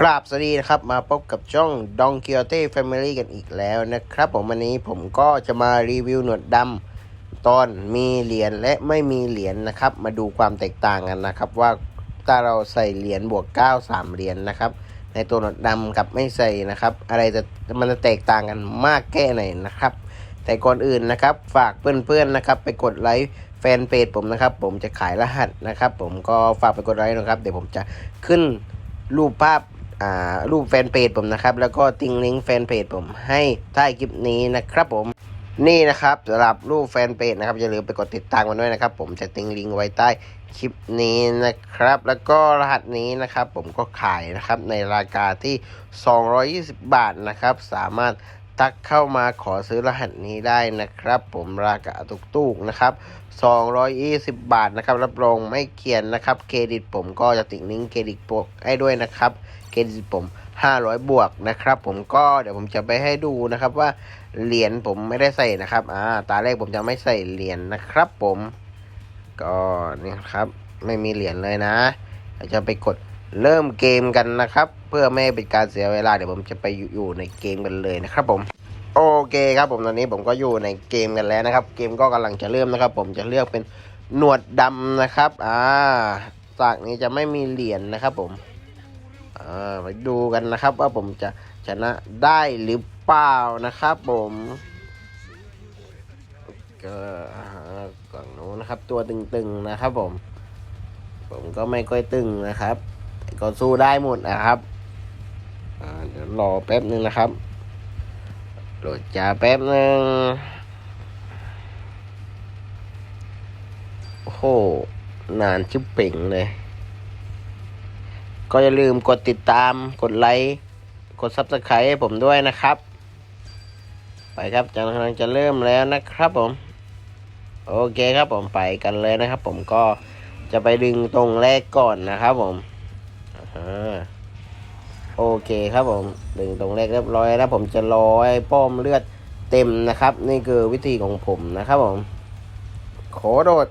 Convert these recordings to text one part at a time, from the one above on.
ครับสวัสดีนะครับ มาพบกับช่อง Don Quixote Family กันอีกแล้วนะครับผมวันนี้ผมก็จะมารีวิวหนวดดำตอนมีเหรียญและไม่มีเหรียญนะครับ มาดูความแตกต่างกันนะครับ ว่าถ้าเราใส่เหรียญบวก 9 3 เหรียญนะครับ ในตัวหนวดดำกับไม่ใส่นะครับ อะไรจะมันจะแตกต่างกันมากแค่ไหนนะครับ แต่ก่อนอื่นนะครับ ฝากเพื่อนๆนะครับ ไปกดไลค์แฟนเพจผมนะครับ ผมจะขายรหัสนะครับ ผมก็ฝากไปกดไลค์นะครับ เดี๋ยวผมจะขึ้นรูปภาพ รูปแฟนเพจผมนะครับ แล้วก็ติ้งลิงก์แฟนเพจผมให้ใต้คลิปนี้นะครับผมนี่นะครับสำหรับรูปแฟนเพจนะครับอย่าลืมไปกดติดตามกันด้วยนะครับ ผมจะติ้งลิงก์ไว้ใต้คลิปนี้นะครับ แล้วก็รหัสนี้นะครับ ผมก็ขายนะครับในราคาที่ 220 บาทนะครับ สามารถ ทักเข้ามาขอซื้อรหัสนี้ได้นะครับ ผมราคาตุกๆนะครับ 220 บาทนะครับ รับรองไม่เขียนนะครับ เครดิตผมก็จะติดลิงก์เครดิตปกให้ด้วยนะครับ เครดิตผม 500 บวกนะครับ ผมก็เดี๋ยวผมจะไปให้ดูนะครับว่าเหรียญผมไม่ได้ใส่นะครับอ่าตาแรกผมจะไม่ใส่เหรียญนะครับ ผมก็นี่ครับไม่มีเหรียญเลยนะเราจะไปกดเริ่มเกมกันนะครับ เพื่อไม่ให้เป็นการเสียเวลาเดี๋ยวผมจะไปอยู่ในเกมกันเลยนะครับผม โอเคครับผมตอนนี้ผมก็อยู่ในเกมกันแล้วนะครับ เกมก็กำลังจะเริ่มนะครับ ผมจะเลือกเป็นหนวดดำนะครับ อ่าจากนี้จะไม่มีเหรียญนะครับ ผมอ่าไปดูกันนะครับ ว่าผมจะชนะได้หรือเปล่านะครับ ผมก็ก่อนนู้นนะครับ ตัวตึงๆนะครับ ผม ผมก็ไม่ค่อยตึงนะครับก็สู้ได้หมดนะครับอ่าเดี๋ยวรอแป๊บนึงนะครับ โหลดจาแป๊บนึงโอ้โห นานชิบเป่งเลย ก็อย่าลืมกดติดตามกดไลค์กดซับสไครต์ให้ผมด้วยนะครับ ไปครับจะกำลังจะเริ่มแล้วนะครับผม โอเคครับผมไปกันเลยนะครับ ผมก็จะไปดึงตรงแรกก่อนนะครับผมอ่า โอเคครับผมดึงตรงแรกเรียบร้อยแล้วผมจะรอให้ป้อมเลือดเต็มนะครับ นี่คือวิธีของผมนะครับผมโขโดด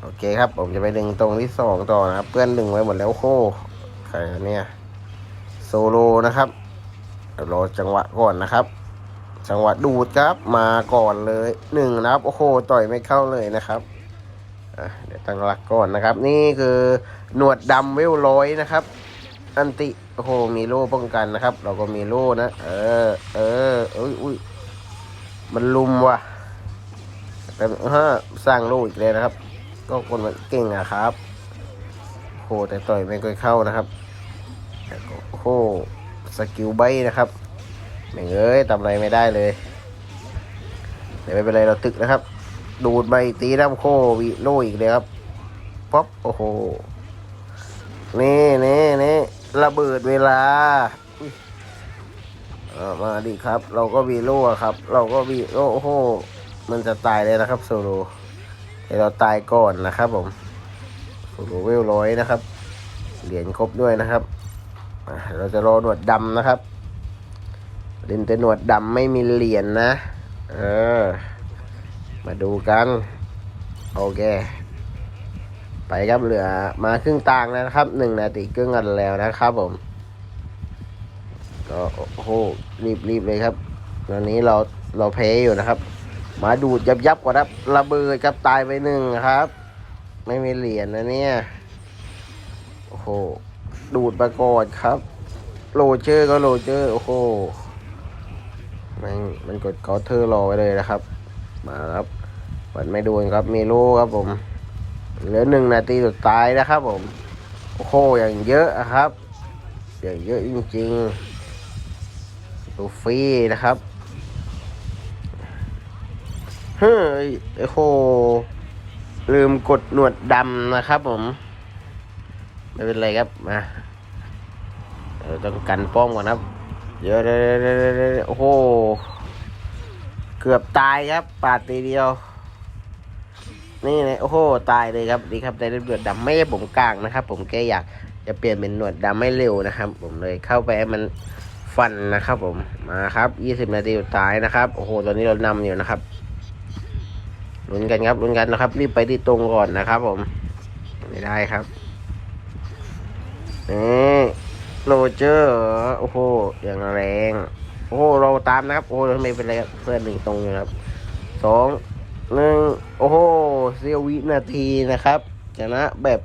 โอเคครับ ผมจะไปดึงตรงที่สองต่อนะครับ เพื่อนดึงไว้หมดแล้วโค้ใครเนี่ยโซโลนะครับรอจังหวะก่อนนะครับ จังหวะดูดครับมาก่อนเลยหนึ่งนะครับโอ้โหต่อยไม่เข้าเลยนะครับเดี๋ยวตั้งหลักก่อนนะครับ นี่คือหนวดดำเวลร้อยนะครับ อันติ โอ้โห มีโล่ป้องกันนะครับ เราก็มีโล่นะ เออ เออเอ้ยอุ้ยมันลุมว่ะแต่ฮะสร้างโล่อีกเลยนะครับ ก็คนมันเก่งอะครับโหแต่ต่อยไม่ค่อยเข้านะครับโอ้โหสกิลใบนะครับไม่งเอ้ยทำอะไรไม่ได้เลยแต่ไม่เป็นไรเราตึกนะครับ ดูดใบตีน้ำโควิโลอีกเลยครับป๊อปโอ้โหนี่นี่นี่ ระเบิดเวลาเอามาดิครับ เราก็วีโล่ครับ เราก็วีโล่โอ้โห มันจะตายเลยนะครับโซโลให้เราตายก่อนนะครับผมโอ้โหเวลร้อยนะครับ เหรียญครบด้วยนะครับ เราจะรอหนวดดำนะครับเล่นแต่หนวดดำไม่มีเหรียญนะเออ มาดูกัน โอเค ไปครับเหลือมาครึ่งตางนะครับหนึ่งนาทีครึ่งกันแล้วนะครับผม ก็โอ้โหรีบรีบเลยครับตอนนี้เราเราแพ้อยู่นะครับ มาดูดยับยับกว่าครับระเบิดครับตายไปหนึ่งครับ ไม่มีเหรียญนะเนี่ยโอ้โหดูดมาก่อนครับโรเจอร์ก็โรเจอร์โอ้โหมันมันกดเคาน์เตอร์รอไว้เลยนะครับ มาครับมันไม่โดนครับเมโลครับผม เหลือหนึ่งนาทีสุดท้ายนะครับผม โอ้โหอย่างเยอะอะครับอย่างเยอะจริงๆลูฟี่นะครับเฮ้ยโอ้โหลืมกดหนวดดำนะครับผม ไม่เป็นไรครับมาเราต้องกันป้อมก่อนครับเยวเดี๋ยวเดี๋ยโอ้โห เกือบตายครับปาดตีเดียว นี่นะโอ้โหตายเลยครับดีครับได้หนวดดำไม่ใช่ผมกลางนะครับ ผมแค่อยากจะเปลี่ยนเป็นหนวดดำไม่เร็วนะครับ ผมเลยเข้าไปให้มันฟันนะครับ ผมมาครับยี่สิบนาทีสุดท้ายนะครับโอ้โหตอนนี้เรานำอยู่นะครับลุ้นกันครับลุ้นกันนะครับรีบไปที่ตรงก่อนนะครับ ผมไม่ได้ครับนี่โรเจอร์โอ้โหอย่างแรง โอ้โหเราตามนะครับ โอ้โหไม่เป็นไรครับเพื่อนหนึ่งตรงอยู่ครับสอง หนึ่งโอ้โหเสี้ยววินาทีนะครับชนะแบบ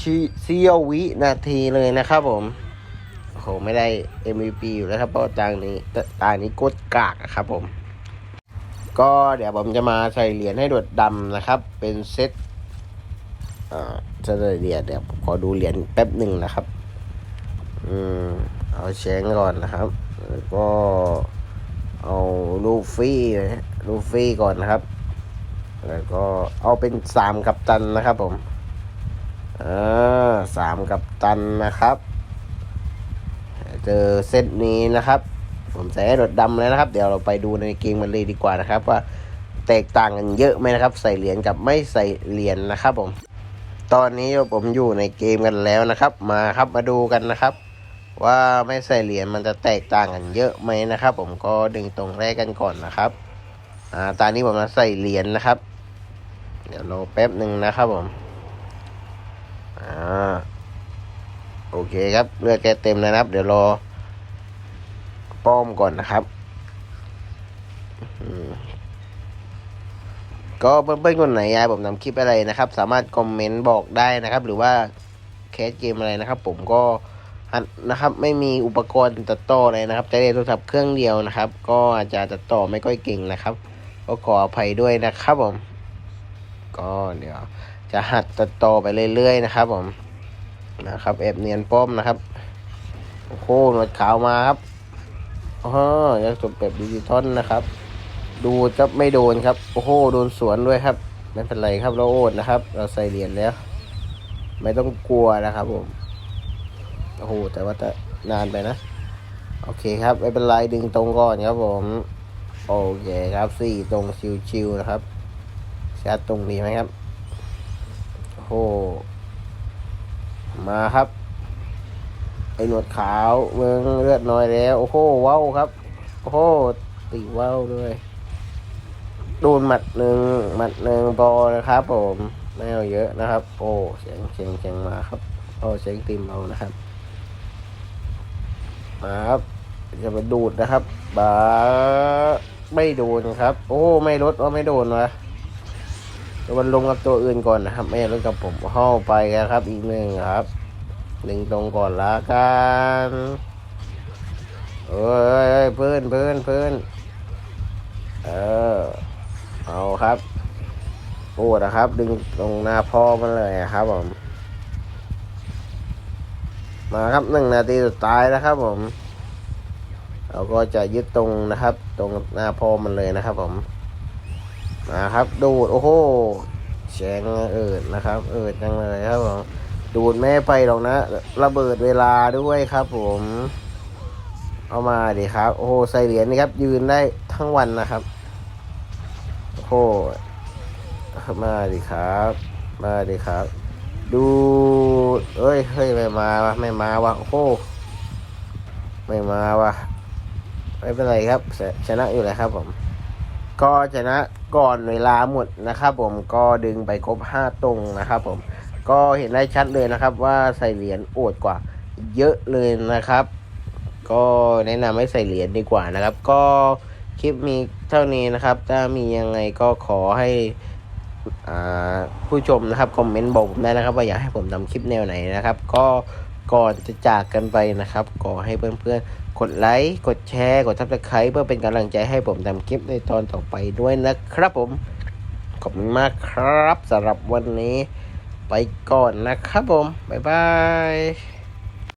ชิเสี้ยววินาทีเลยนะครับผมโอ้โหไม่ได้ MVP อยู่แล้วครับเพราะว่าตางนี้ตานี้กดกากครับผม ก็เดี๋ยวผมจะมาใส่เหรียญให้ดวดดำนะครับ เป็นเซตอ่อจะได้เหรียญเดี๋ยวผมขอดูเหรียญแป๊บหนึ่งนะครับ อืมเอาแชงก่อนนะครับแล้วก็เอาลูฟี่ลูฟี่ก่อนนะครับ แล้วก็เอาเป็นสามกับตันนะครับผมอ่าสามกับตันนะครับ เจอเซตนี้นะครับ ผมใส่ให้รถดำแล้วนะครับ เดี๋ยวเราไปดูในเกมกันเลยดีกว่านะครับ ว่าแตกต่างกันเยอะไหมนะครับ ใส่เหรียญกับไม่ใส่เหรียญนะครับผม ตอนนี้ผมอยู่ในเกมกันแล้วนะครับ มาครับมาดูกันนะครับ ว่าไม่ใส่เหรียญมันจะแตกต่างกันเยอะไหมนะครับ ผมก็ดึงตรงแรกกันก่อนนะครับอ่าตอนนี้ผมจะใส่เหรียญนะครับ เดี๋ยวรอแป๊บหนึ่งนะครับผม อ่า โอเคครับ เลือดแกเต็มแล้วนะครับ เดี๋ยวรอ ป้อมก่อนนะครับอืมก็เพื่อนๆคนไหนอยากผมทำคลิปอะไรนะครับ สามารถคอมเมนต์บอกได้นะครับ หรือว่าแคสเกมอะไรนะครับ ผมก็นนะครับไม่มีอุปกรณ์ตัดต่ออะไรนะครับใช้โทรศัพท์เครื่องเดียวนะครับ ก็อาจจะตัดต่อไม่ค่อยเก่งนะครับ ก็ขออภัยด้วยนะครับผม ก็เดี๋ยวจะหัดตัดต่อไปเรื่อยๆนะครับ ผมนะครับแอบเนียนป้อมนะครับโอ้โหหนวดขาวมาครับอ๋อยังจบแบบดิจิตอลนะครับ ดูจะไม่โดนครับโอ้โหโดนสวนด้วยครับไม่เป็นไรครับเราโอดนะครับ เราใส่เหรียญแล้ว ไม่ต้องกลัวนะครับ ผมโอ้โหแต่ว่าจะนานไปนะ โอเคครับไม่เป็นไรดึงตรงก่อนครับผม โอเคครับสี่ตรงชิวๆนะครับ ชัดตรงดีไหมครับโอ้โหมาครับ ไอหนวดขาวเมืองเลือดน้อยแล้ว โอ้โหว้าวครับ โอ้โหตีว้าวด้วยโดนหมัดหนึ่งหมัดหนึ่งพอนะครับผมไม่เอาเยอะนะครับ โอ้เสียงเสียงเสียงมาครับโอ้เสียงติมเอานะครับมาครับจะมาดูดนะครับบาไม่โดนครับ โอ้ไม่ลดว่าไม่โดนวะ ดี๋ยวมันลงกับตัวอื่นก่อนนะครับ ไม่ลดกับผมเข้าไปครับ อีกหนึ่งครับหนึ่งตรงก่อนละกันเอ้ยเพื่อนเพื่อนเพื่อนเออเอาครับโอ้นะครับ ดึงตรงหน้าพ่อมันเลยครับผมมาครับหนึ่งนาทีสุดท้ายนะครับผมเราก็จะยึดตรงนะครับ ตรงหน้าพ่อมันเลยนะครับผม มาครับ ดูด โอ้โหแฉงเอิดนะครับ เอิดจังเลยครับผมดูดแม่ไปหรอกนะ ระเบิดเวลาด้วยครับ ผม เอามาดิครับ โอ้โหใส่เหรียญนี่ครับ ยืนได้ทั้งวันนะครับโอ้โหมาดิครับ มาดิครับ ดูเอ้ยเฮ้ยไม่มาวะไม่มาวะโอ้โหไม่มาวะไม่เป็นไรครับชชนะอยู่แล้วครับผม ก็ชนะก่อนเวลาหมดนะครับผมก็ดึงไปครบห้าตรงนะครับผมก็เห็นได้ชัดเลยนะครับ ว่าใส่เหรียญโอดกว่าเยอะเลยนะครับ ก็แนะนำให้ใส่เหรียญดีกว่านะครับ ก็คลิปมีเท่านี้นะครับ ถ้ามียังไงก็ขอให้ผู้ชมนะครับคอมเมนต์บอกผมได้นะครับ ว่าอยากให้ผมทำคลิปแนวไหนนะครับ ก็ก่อนจะจากกันไปนะครับขอให้เพื่อนๆ กดไลค์กดแชร์กดทับสไครต์เพื่อเป็นกำลังใจให้ผมทำคลิปในตอนต่อไปด้วยนะครับผม ขอบคุณมากครับสำหรับวันนี้ ไปก่อนนะครับผม บ๊ายบาย